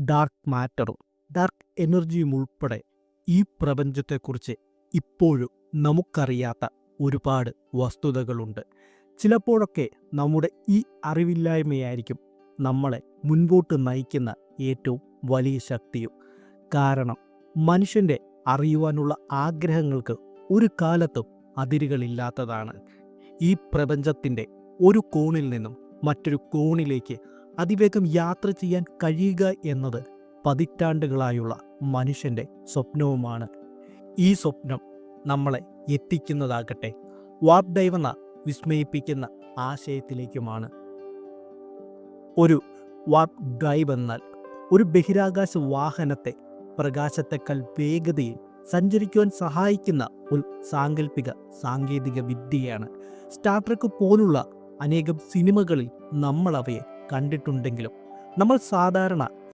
Dark മാറ്ററും dark എനർജിയും ഉൾപ്പെടെ ഈ പ്രപഞ്ചത്തെക്കുറിച്ച് ഇപ്പോഴും നമുക്കറിയാത്ത ഒരുപാട് വസ്തുതകളുണ്ട്. ചിലപ്പോഴൊക്കെ നമ്മുടെ ഈ അറിവില്ലായ്മയായിരിക്കും നമ്മളെ മുൻപോട്ട് നയിക്കുന്ന ഏറ്റവും വലിയ ശക്തിയും. കാരണം മനുഷ്യന്റെ അറിയുവാനുള്ള ആഗ്രഹങ്ങൾക്ക് ഒരു കാലത്തും അതിരുകളില്ലാത്തതാണ്. ഈ പ്രപഞ്ചത്തിന്റെ ഒരു കോണിൽ നിന്നും മറ്റൊരു കോണിലേക്ക് അതിവേഗം യാത്ര ചെയ്യാൻ കഴിയുക എന്നത് പതിറ്റാണ്ടുകളായുള്ള മനുഷ്യന്റെ സ്വപ്നവുമാണ്. ഈ സ്വപ്നം നമ്മളെ എത്തിക്കുന്നതാകട്ടെ. വാപ് ഡൈവെന്ന വിസ്മയിപ്പിക്കുന്ന ആശയത്തിലേക്കുമാണ്. ഒരു വാപ് ഡ്രൈവ് എന്നാൽ ഒരു ബഹിരാകാശ വാഹനത്തെ പ്രകാശത്തെക്കാൾ വേഗതയിൽ സഞ്ചരിക്കുവാൻ സഹായിക്കുന്ന ഒരു സാങ്കല്പിക സാങ്കേതിക വിദ്യയാണ് സ്റ്റാർ ട്രെക്ക് പോലുള്ള അനേകം സിനിമകളിൽ നമ്മൾ അവയെ കണ്ടിട്ടുണ്ടെങ്കിലും നമ്മൾ സാധാരണ